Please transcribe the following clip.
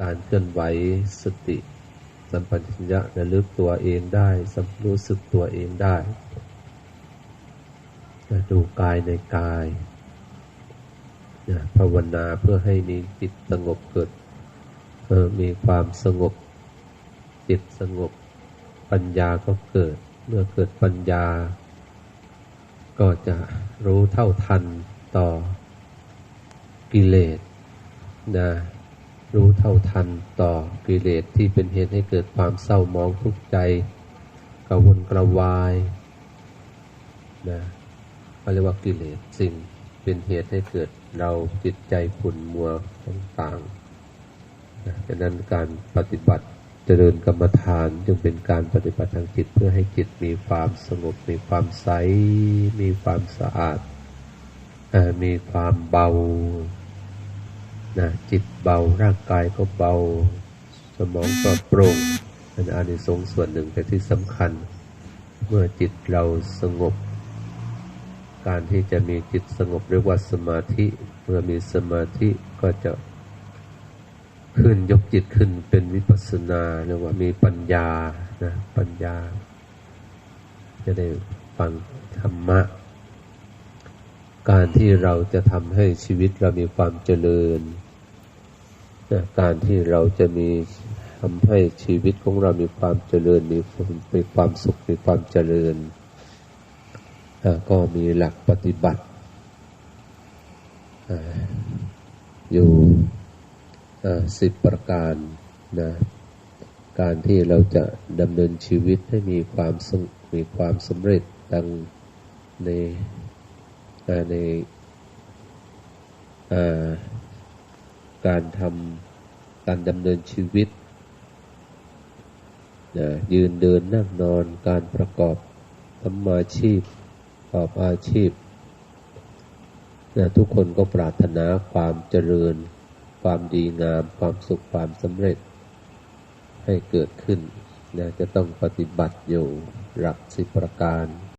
การเคลื่อนไหวสติ สัมปชัญญะระลึกตัวเองได้สัมรู้สึกตัวเองได้ดูกายในกายภาวนาเพื่อให้มีจิตสงบเกิดมีความสงบ จิตสงบ ปัญญาก็เกิด เมื่อเกิดปัญญา ก็จะรู้เท่าทันต่อกิเลสนะ รู้เท่าทันต่อกิเลสที่เป็นเหตุให้เกิดความเศร้ามองทุกข์ใจกระวนกระวายนะเรียกว่ากิเลสสิ่งเป็นเหตุให้เกิดเราจิตใจขุ่นมัวต่างๆนะดังนั้นการปฏิบัติเจริญกรรมฐานจึงเป็นการปฏิบัติทางจิตเพื่อให้จิตมีความสงบ มีความใส มีความสะอาดมีความเบา นะจิตเบาร่างกายก็เบา สมองก็โปร่งเป็นอานิสงส์ส่วนหนึ่งแต่ที่สำคัญ เมื่อจิตเราสงบ การที่จะมีจิตสงบเรียกว่าสมาธิ เมื่อมีสมาธิก็จะขึ้นยกจิตขึ้นเป็นวิปัสสนาเรียกว่ามีปัญญานะปัญญา จะได้ฟังธรรมะ การที่เราจะทำให้ชีวิตเรามีความเจริญนะการที่เราจะมีทำให้ชีวิตของเรามีความเจริญ มีมีความสุข มีความเจริญนะก็มีหลักปฏิบัติ อยู่สิบประการนะการที่เราจะดำเนินชีวิตให้มีความมีความสำเร็จดังใน ในการทำการดำเนินชีวิตนะยืนเดินนั่งนอนการประกอบทำอาชีพประกอบอาชีพนะทุกคนก็ปรารถนาความเจริญ ความดีงาม ความสุขความสำเร็จ ให้เกิดขึ้นนะจะต้องปฏิบัติอยู่หลักสิบประการ